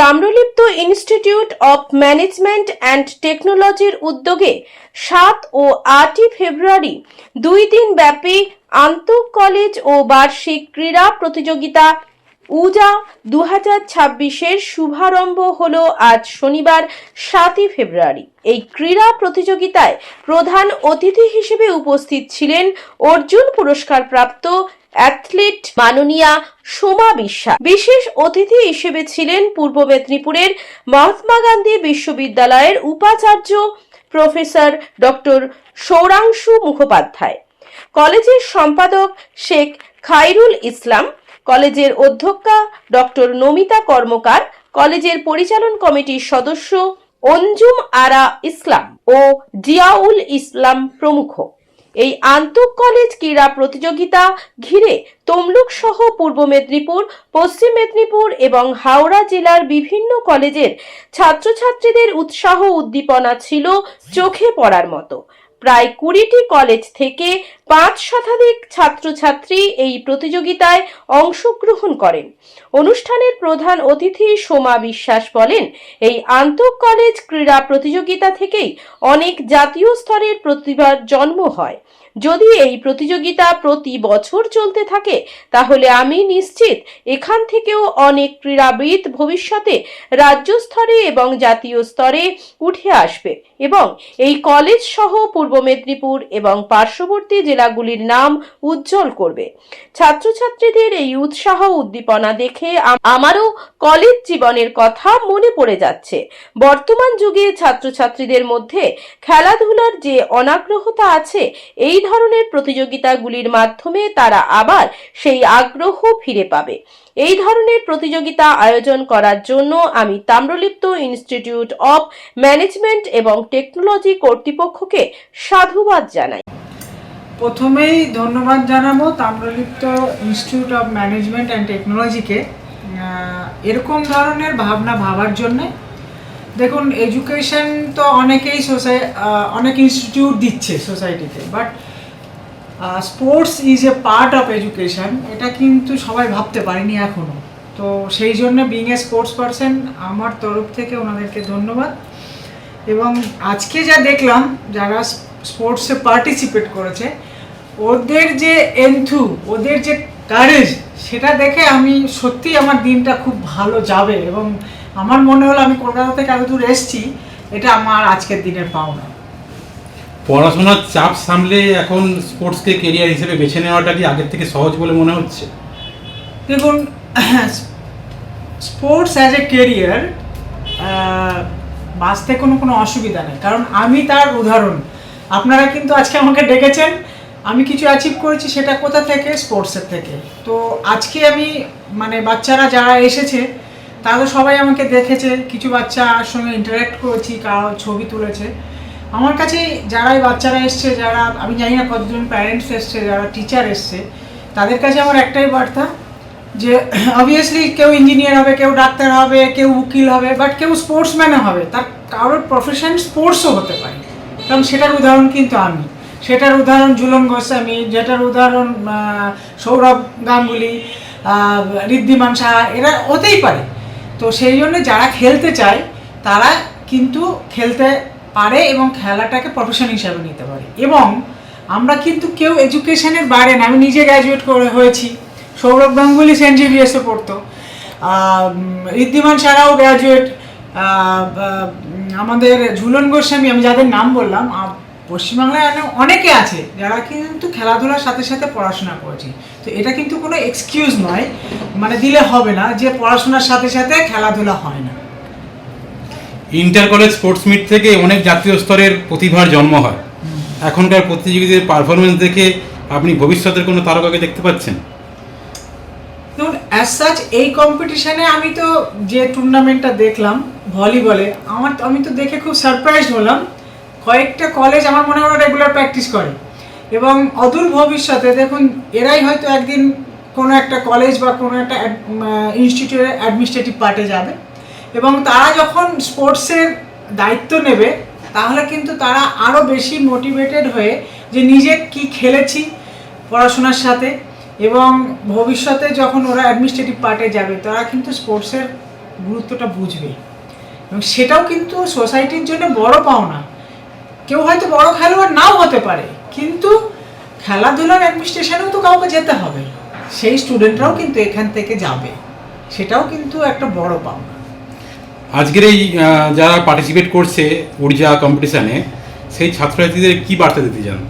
Tamralipta institute of management and টেকনোলজির উদ্যোগে সাত ও আটই ফেব্রুয়ারি দুই দিন ব্যাপী আন্তঃ কলেজ ও বার্ষিক ক্রীড়া প্রতিযোগিতা উজা দু হাজার ছাব্বিশের শুভারম্ভ হল আজ শনিবার সাতই ফেব্রুয়ারি। এই ক্রীড়া প্রতিযোগিতায় প্রধান অতিথি হিসেবে উপস্থিত ছিলেন অর্জুন পুরস্কার প্রাপ্ত অ্যাথলিট মাননীয়া সোমা বিশ্বাস। বিশেষ অতিথি হিসেবে ছিলেন পূর্ব মেদিনীপুরের মহাত্মা গান্ধী বিশ্ববিদ্যালয়ের উপাচার্য প্রফেসর ডক্টর সৌরাংশু মুখোপাধ্যায়। কলেজের সম্পাদক শেখ খাইরুল ইসলাম, কলেজের অধ্যক্ষা ডক্টর নমিতা কর্মকার, কলেজের পরিচালন কমিটির সদস্য অঞ্জুম আরা ইসলাম ও জিয়াউল ইসলাম প্রমুখ। এই আন্তঃ কলেজ ক্রীড়া প্রতিযোগিতা ঘিরে তমলুক সহ পূর্ব মেদিনীপুর, পশ্চিম মেদিনীপুর এবং হাওড়া জেলার বিভিন্ন কলেজের ছাত্রছাত্রীদের উৎসাহ উদ্দীপনা ছিল চোখে পড়ার মতো। প্রায় কুড়িটি কলেজ থেকে পাঁচ শতাধিক ছাত্রছাত্রী এই প্রতিযোগিতায় অংশগ্রহণ করেন। অনুষ্ঠানের প্রধান অতিথি সোমা বিশ্বাস বলেন, এই আন্তঃ কলেজ ক্রীড়া প্রতিযোগিতা থেকেই অনেক জাতীয় স্তরের প্রতিভার জন্ম হয়। যদি এই প্রতিযোগিতা প্রতি বছর চলতে থাকে, তাহলে আমি নিশ্চিত এখান থেকেও অনেক ক্রীড়াবিদ ভবিষ্যতে রাজ্য স্তরে এবং জাতীয় স্তরে উঠে আসবে এবং এই কলেজ সহ পূর্ব মেদিনীপুর এবং পার্শ্ববর্তী জেলাগুলির নাম উজ্জ্বল করবে। ছাত্রছাত্রীদের এই উৎসাহ উদ্দীপনা দেখে আমারও কলেজ জীবনের কথা মনে পড়ে যাচ্ছে। বর্তমান যুগে ছাত্রছাত্রীদের মধ্যে খেলাধুলার যে অনাগ্রহতা আছে, এই ধরনের প্রতিযোগিতাগুলির মাধ্যমে তারা আবার সেই আগ্রহ ফিরে পাবে। এই ধরনের প্রতিযোগিতা আয়োজন করার জন্য আমি তাম্রলিপ্ত ইনস্টিটিউট অব ম্যানেজমেন্ট এবং টেকনোলজি কর্তৃপক্ষকে সাধুবাদ জানাই। প্রথমেই ধন্যবাদ জানাব Tamralipta institute of management and টেকনোলজিকে এরকম ধরনের ভাবনা ভাবার জন্যে। দেখুন এডুকেশন তো অনেকেই সোসাই অনেক ইনস্টিটিউট দিচ্ছে সোসাইটিতে but sports is a part of education এটা কিন্তু সবাই ভাবতে পারেনি এখনও তো সেই জন্য বিং এ স্পোর্টস পারসন আমার তরফ থেকে ওনাদেরকে ধন্যবাদ। এবং আজকে যা দেখলাম, যারা স্পোর্টসে পার্টিসিপেট করেছে ওদের যে এন্থু ওদের যে কারেজ সেটা দেখে আমি সত্যি আমার দিনটা খুব ভালো যাবে এবং আমার মনে হলো আমি কলকাতা থেকে এত দূর এসেছি এটা আমার আজকের দিনের পাওনা। পড়াশোনার চাপ সামলে এখন স্পোর্টসকে কেরিয়ার হিসেবে বেছে নেওয়াটা কি আগের থেকে সহজ বলে মনে হচ্ছে? দেখুন স্পোর্টস অ্যাজ এ কেরিয়ার বাঁচতে কোনো কোনো অসুবিধা নেই। কারণ আমি তার উদাহরণ। আপনারা কিন্তু আজকে আমাকে ডেকেছেন আমি কিছু অ্যাচিভ করেছি সেটা কোথা থেকে? স্পোর্টসের থেকে। তো আজকে আমি মানে বাচ্চারা যারা এসেছে, তারা সবাই আমাকে দেখেছে। কিছু বাচ্চার সঙ্গে ইন্টারাক্ট করেছি, কারও ছবি তুলেছে। আমার কাছে যারা এই বাচ্চারা এসছে, যারা, আমি জানি না কতজন প্যারেন্টস এসছে, যারা টিচার এসছে, তাদের কাছে আমার একটাই বার্তা যে অবভিয়াসলি কেউ ইঞ্জিনিয়ার হবে, কেউ ডাক্তার হবে, কেউ উকিল হবে বাট কেউ স্পোর্টসম্যানও হবে। তার কারোর প্রফেশন স্পোর্টসও হতে পারে। কারণ সেটার উদাহরণ কিন্তু আমি। সেটার উদাহরণ ঝুলন গোস্বামী, যেটার উদাহরণ সৌরভ গাঙ্গুলি ঋদ্ধিমান সাহা, এরা হতেই পারে। তো সেই জন্য যারা খেলতে চায়, তারা কিন্তু খেলতে পারে এবং খেলাটাকে প্রফেশন হিসাবে নিতে পারে। এবং আমরা কিন্তু কেউ এডুকেশনের বাইরে না, আমি নিজে গ্র্যাজুয়েট করে হয়েছি। সৌরভ গাঙ্গুলি সেন্ট জেভিয়ার্সে পড়তো। ঋদ্ধিমান সারাও গ্র্যাজুয়েট আমাদের ঝুলন গোস্বামী, আমি যাদের নাম বললাম পশ্চিমবাংলায় অনে- অনেকে আছে যারা কিন্তু খেলাধুলার সাথে সাথে পড়াশোনা করেছে। তো এটা কিন্তু কোনো এক্সকিউজ নয় মানে দিলে হবে না যে পড়াশোনার সাথে সাথে খেলাধুলা হয় না। ইন্টার কলেজ স্পোর্টস মিট থেকে অনেক জাতীয় স্তরের প্রতিভার জন্ম হয়। এখনকার প্রতিযোগীদের পারফরমেন্স দেখে আপনি ভবিষ্যতের কোনো তারকাকে দেখতে পাচ্ছেন? ধরুন অ্যাজ সাচ এই কম্পিটিশানে আমি তো যে টুর্নামেন্টটা দেখলাম ভলিবলে আমার আমি তো দেখে খুব সারপ্রাইজ হলাম কয়েকটা কলেজ আমার মনে হয় রেগুলার প্র্যাকটিস করে। এবং অদূর ভবিষ্যতে দেখুন, এরাই হয়তো একদিন কোনো একটা কলেজ বা কোনো একটা ইনস্টিটিউটের অ্যাডমিনিস্ট্রেটিভ পার্টে যাবে। এবং তারা যখন স্পোর্টসের দায়িত্ব নেবে, তাহলে কিন্তু তারা আরও বেশি মোটিভেটেড হয়ে যে নিজে কি খেলেছি পড়াশোনার সাথে এবং ভবিষ্যতে যখন ওরা অ্যাডমিনিস্ট্রেটিভ পার্টে যাবে, তারা কিন্তু স্পোর্টসের গুরুত্বটা বুঝবে। এবং সেটাও কিন্তু সোসাইটির জন্য বড় পাওনা। কেউ হয়তো বড় খেলোয়াড় নাও হতে পারে কিন্তু খেলাধুলার অ্যাডমিনিস্ট্রেশনেও তো কাউকে যেতে হবে। সেই স্টুডেন্টরাও কিন্তু এখান থেকে যাবে। সেটাও কিন্তু একটা বড় পাওনা। আজকের এই যারা পার্টিসিপেট করছে ঊর্জা কম্পিটিশানে সেই ছাত্রছাত্রীদের কি বার্তা দিতে চান?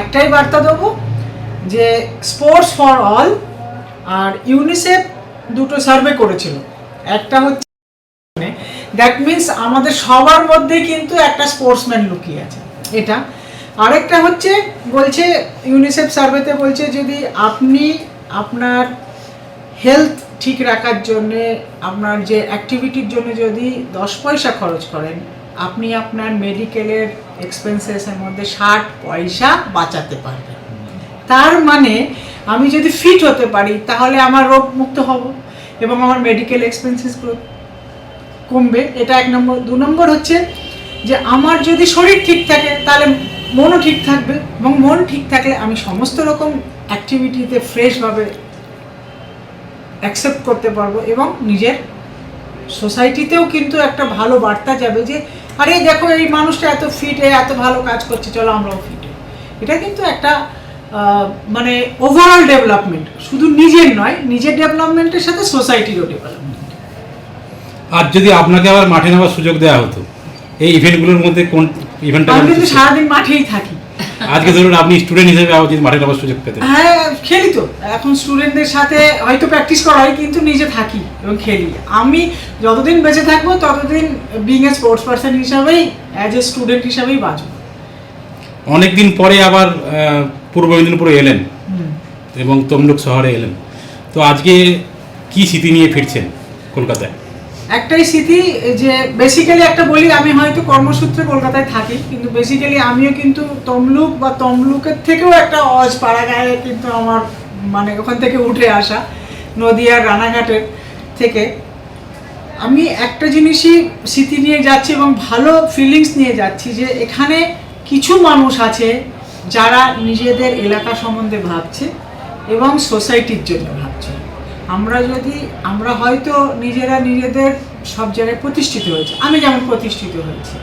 একটাই বার্তা দেবো যে স্পোর্টস ফর অল আর ইউনিসেফ দুটো সার্ভে করেছিল। একটা হচ্ছে দ্যাট মিন্স আমাদের সবার মধ্যে কিন্তু একটা স্পোর্টসম্যান লুকিয়ে আছে। এটা। আরেকটা হচ্ছে, বলছে ইউনিসেফ সার্ভেতে বলছে যদি আপনি আপনার হেলথ ঠিক রাখার জন্যে, আপনার যে অ্যাক্টিভিটির জন্য যদি দশ পয়সা খরচ করেন, আপনি আপনার মেডিকেলের এক্সপেন্সেসের মধ্যে ষাট পয়সা বাঁচাতে পারবেন। তার মানে আমি যদি ফিট হতে পারি, তাহলে আমার রোগ মুক্ত হব এবং আমার মেডিকেল এক্সপেন্সেসগুলো কমবে, এটা এক নম্বর। দু নম্বর হচ্ছে যে আমার যদি শরীর ঠিক থাকে, তাহলে মনও ঠিক থাকবে এবং মন ঠিক থাকলে আমি সমস্ত রকম অ্যাক্টিভিটিতে ফ্রেশভাবে অ্যাকসেপ্ট করতে পারব এবং নিজের সোসাইটিতেও কিন্তু একটা ভালো বার্তা যাবে যে, আরে দেখো এই মানুষটা এত ফিট এত ভালো কাজ করছে, চলো আমরাও ফিট এটা কিন্তু একটা মানে ওভারঅল ডেভেলপমেন্ট শুধু নিজের নয়, নিজের ডেভেলপমেন্টের সাথে সোসাইটিরও ডেভেলপমেন্ট আর যদি আপনাকে আবার মাঠে নেওয়ার সুযোগ দেওয়া হতো এই ইভেন্টগুলোর মধ্যে কোন ইভেন্টটা আমি কিন্তু সারাদিন মাঠেই থাকি। আজকে ধরুন আপনি স্টুডেন্ট হিসেবে যদি মাঠে নেওয়ার সুযোগ পেতেন। হ্যাঁ খেলি তো। এখন স্টুডেন্টদের সাথে হয়তো প্র্যাকটিস করাই কিন্তু নিজে থাকি এবং খেলি। আমি যতদিন বেঁচে থাকব ততদিন বিং এ স্পোর্টস পার্সন হিসাবেই অ্যাজ এ স্টুডেন্ট হিসাবেই বাঁচবো। অনেকদিন পরে আবার পূর্ব মেদিনীপুরে এলেন এবং তমলুক শহরে এলেন। তো আজকে কি স্মৃতি নিয়ে ফিরছেন কলকাতায়? একটাই স্মৃতি যে বেসিক্যালি একটা বলি, আমি হয়তো কর্মসূত্রে কলকাতায় থাকি, কিন্তু বেসিক্যালি আমিও কিন্তু তমলুক বা তমলুকের থেকেও একটা অজ পাড়াগাঁয়ে কিন্তু আমার মানে ওখান থেকে উঠে আসা, নদিয়ার রানাঘাটের থেকে। আমি একটা জিনিসই স্মৃতি নিয়ে যাচ্ছি এবং ভালো ফিলিংস নিয়ে যাচ্ছি যে এখানে কিছু মানুষ আছে যারা নিজেদের এলাকা সম্বন্ধে ভাবছে এবং সোসাইটির জন্য আমরা যদি, আমরা হয়তো নিজেরা নিজেদের সব জায়গায় প্রতিষ্ঠিত হয়েছে। আমি যেমন প্রতিষ্ঠিত হয়েছি।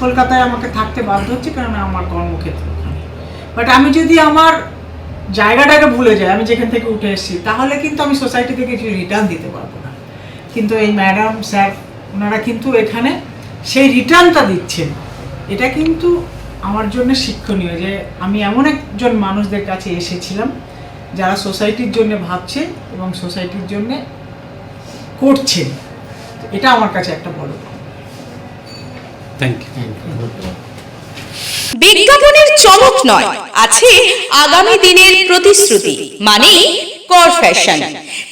কলকাতায় আমাকে থাকতে বাধ্য হচ্ছে কারণ আমার কর্মক্ষেত্র বাট আমি যদি আমার জায়গাটাকে ভুলে যাই, আমি যেখান থেকে উঠে এসেছি, তাহলে কিন্তু আমি সোসাইটি থেকে কিছু রিটার্ন দিতে পারব না। কিন্তু এই ম্যাডাম স্যার ওনারা কিন্তু এখানে সেই রিটার্নটা দিচ্ছেন। এটা কিন্তু আমার জন্য শিক্ষণীয় যে আমি এমন একজন মানুষদের কাছে এসেছিলাম যারা সোসাইটির জন্য ভাবছে এবং সোসাইটির জন্য করছে। এটা আমার কাছে একটা বড়। থ্যাংক ইউ বিজ্ঞাপনের চমক নয় আছে আগামী দিনের প্রতিশ্রুতি মানে কর ফ্যাশন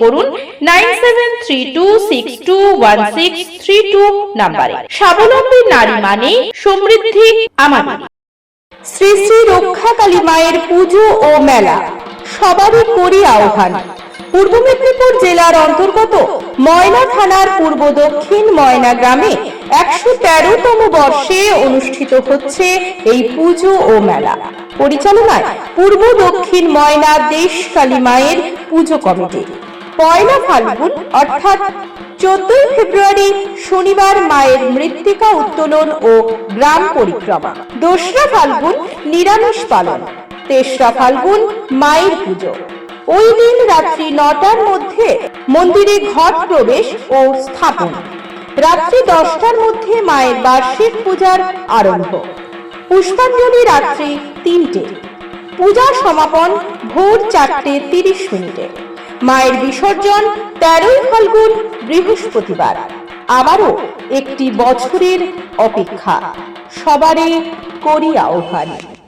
করুন নাম্বারে। স্বাবলম্বী নারী মানে সমৃদ্ধি আমাদের শ্রী শ্রী রক্ষাকালী মায়ের পুজো ও মেলা। সবারই করি আহ্বান। পূর্ব মেদিনীপুর জেলার অন্তর্গত ময়না থানার পূর্ব দক্ষিণ ময়না গ্রামে একশো তেরোতম বর্ষে অনুষ্ঠিত হচ্ছে এই পুজো ও মেলা। পরিচালনায় পূর্ব দক্ষিণ ময়না দেশ কালী মায়ের পুজো কমিটি। পয়লা ফাল্গুন, অর্থাৎ চোদ্দই ফেব্রুয়ারি শনিবার মায়ের মৃত্তিকা উত্তোলন ও গ্রাম পরিক্রমা। দোসরা ফাল্গুন নিরামিষ পালন, তেসরা ফাল্গুন মায়ের পুজো। ওই দিন রাত্রি নটার মধ্যে মন্দিরে ঘট প্রবেশ ও স্থাপন। রাত্রি দশটার মধ্যে মায়ের বার্ষিক পূজার আরম্ভ। পুষ্পাঞ্জলি রাত্রি তিনটে। পূজা সমাপন ভোর চারটে তিরিশ মিনিটে। মায়ের বিসর্জন তেরোই ফাল্গুন বৃহস্পতিবার। আবারও একটি বছরের অপেক্ষা। সবারই করি আহ্বান